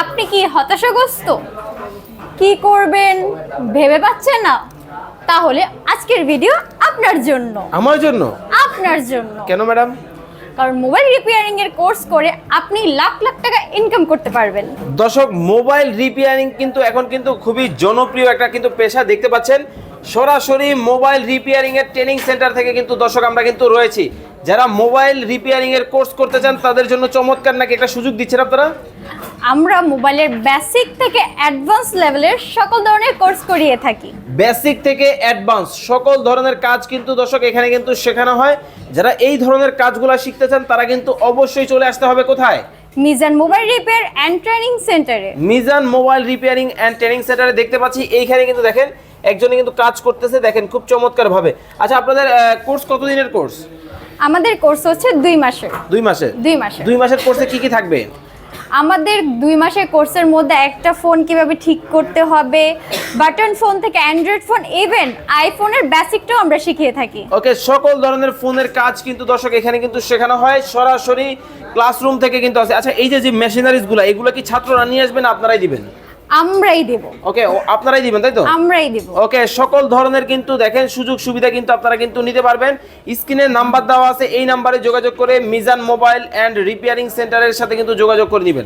আপনি কি হতাশাগ্রস্ত? কি করবেন ভেবে পাচ্ছেন না? তাহলে আজকের ভিডিও আপনার জন্য। আমার জন্য? আপনার জন্য। কেন ম্যাডাম কারণ মোবাইল রিপেয়ারিং এর কোর্স করে আপনি লাখ লাখ টাকা ইনকাম করতে পারবেন। দর্শক মোবাইল রিপেয়ারিং কিন্তু এখন কিন্তু খুবই জনপ্রিয় একটা কিন্তু পেশা দেখতে পাচ্ছেন। সরাসরি মোবাইল রিপেয়ারিং এর ট্রেনিং সেন্টার থেকে কিন্তু দর্শক আমরা কিন্তু রয়েছি। যারা মোবাইল রিপেয়ারিং এর কোর্স করতে চান তাদের জন্য চমৎকার নাকি একটা সুযোগ দিচ্ছেন আপনারা? আমরা মোবাইলের বেসিক থেকে অ্যাডভান্স লেভেলের সকল ধরনের কোর্স করিয়ে থাকি। বেসিক থেকে অ্যাডভান্স সকল ধরনের কাজ কিন্তু দর্শক এখানে কিন্তু শেখানো হয়। যারা এই ধরনের কাজগুলো শিখতে চান তারা কিন্তু অবশ্যই চলে আসতে হবে কোথায়? Mizan mobile repair and training সেন্টারে Mizan mobile repairing and training সেন্টারে দেখতে পাচ্ছি এইখানে কিন্তু দেখেন একজনে কিন্তু কাজ করতেছে দেখেন খুব চমৎকার ভাবে আচ্ছা আপনাদের কোর্স কত দিনের কোর্স আমাদের কোর্স হচ্ছে দুই মাসের। দুই মাসের? দুই মাসের। দুই মাসের কোর্সে কি কি থাকবে? আমাদের দুই মাসের কোর্সের মধ্যে একটা ফোন কীভাবে ঠিক করতে হবে বাটন ফোন থেকে অ্যান্ড্রয়েড ফোন ইভেন আইফোনের বেসিকটাও আমরা শিখিয়ে থাকি। ওকে সকল ধরনের ফোনের কাজ কিন্তু দর্শক এখানে কিন্তু শেখানো হয় সরাসরি ক্লাসরুম থেকে কিন্তু আছে আচ্ছা এই যে যে মেশিনারিজগুলো এগুলো কি ছাত্ররা নিয়ে আসবেন আপনারাই দিবেন? আমরাই দেব। ওকে আপনারাই দিবেন তাই তো? আমরাই দেব। ওকে সকল ধরনের কিন্তু দেখেন সুযোগ সুবিধা কিন্তু আপনারা কিন্তু নিতে পারবেন। স্ক্রিনে নাম্বার দেওয়া আছে এই নাম্বারে যোগাযোগ করে মিজান মোবাইল অ্যান্ড রিপেয়ারিং সেন্টারের সাথে কিন্তু যোগাযোগ করে নেবেন।